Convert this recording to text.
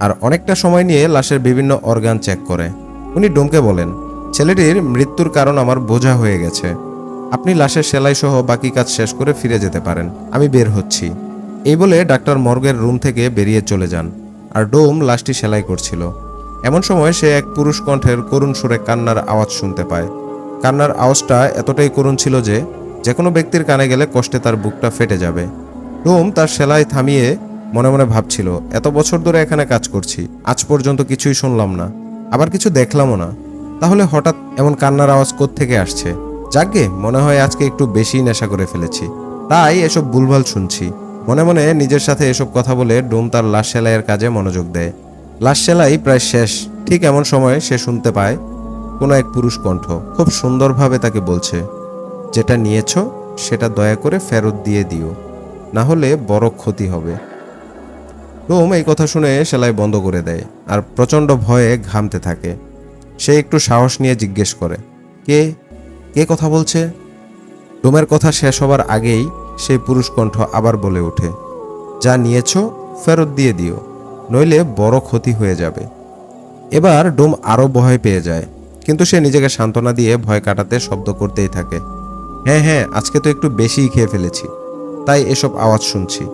আর অনেকটা সময় নিয়ে লাশের বিভিন্ন অর্গান চেক করে। উনি ডোমকে বলেন, ছেলেটির মৃত্যুর কারণ আমার বোঝা হয়ে গেছে। আপনি লাশের সেলাই সহ বাকি কাজ শেষ করে ফিরে যেতে পারেন। আমি বের হচ্ছি। এই বলে ডাক্তার মর্গের রুম থেকে বেরিয়ে চলে যান আর ডোম লাশটি সেলাই করছিল। এমন সময় সে এক পুরুষ কণ্ঠের করুণ সুরে কান্নার আওয়াজ শুনতে পায়। কান্নার আওয়াজটা এতটাই করুণ ছিল যে যে কোনো ব্যক্তির কানে গেলে কষ্টে তার বুকটা ফেটে যাবে। ডোম তার সেলাই থামিয়ে মনে মনে ভাবছিল, এত বছর ধরে এখানে কাজ করছি, আজ পর্যন্ত কিছুই শুনলাম না, আবার কিছু দেখলামও না। তাহলে হঠাৎ এমন কান্নার আওয়াজ থেকে আসছে? যাকে মনে হয় আজকে একটু বেশি নেশা করে ফেলেছি। তাই এসব ভুলভাল শুনছি। মনে মনে নিজের সাথে এসব কথা বলে ডোম তার লাশ সেলাইয়ের কাজে মনোযোগ দেয়। লাশ সেলাই প্রায় শেষ, ঠিক এমন সময় সে শুনতে পায় কোনো এক পুরুষ কণ্ঠ, খুব সুন্দরভাবে তাকে বলছে, যেটা নিয়েছো, সেটা দয়া করে ফেরত দিয়ে দিও, না হলে বড় ক্ষতি হবে। রোম এই কথা শুনে সেলাই বন্ধ করে দেয় আর প্রচণ্ড ভয়ে ঘামতে থাকে। সে একটু সাহস নিয়ে জিজ্ঞেস করে, কে? কে কথা বলছে? ডোমের কথা শেষ হবার আগেই সেই পুরুষ কণ্ঠ আবার বলে ওঠে, যা নিয়েছ ফেরত দিয়ে দিও, নইলে বড় ক্ষতি হয়ে যাবে। এবার ডোম আরও ভয় পেয়ে যায়, কিন্তু সে নিজেকে সান্ত্বনা দিয়ে ভয় কাটাতে শব্দ করতেই থাকে হ্যাঁ হ্যাঁ আজকে তো একটু বেশিই খেয়ে ফেলেছি, তাই এসব আওয়াজ শুনছি।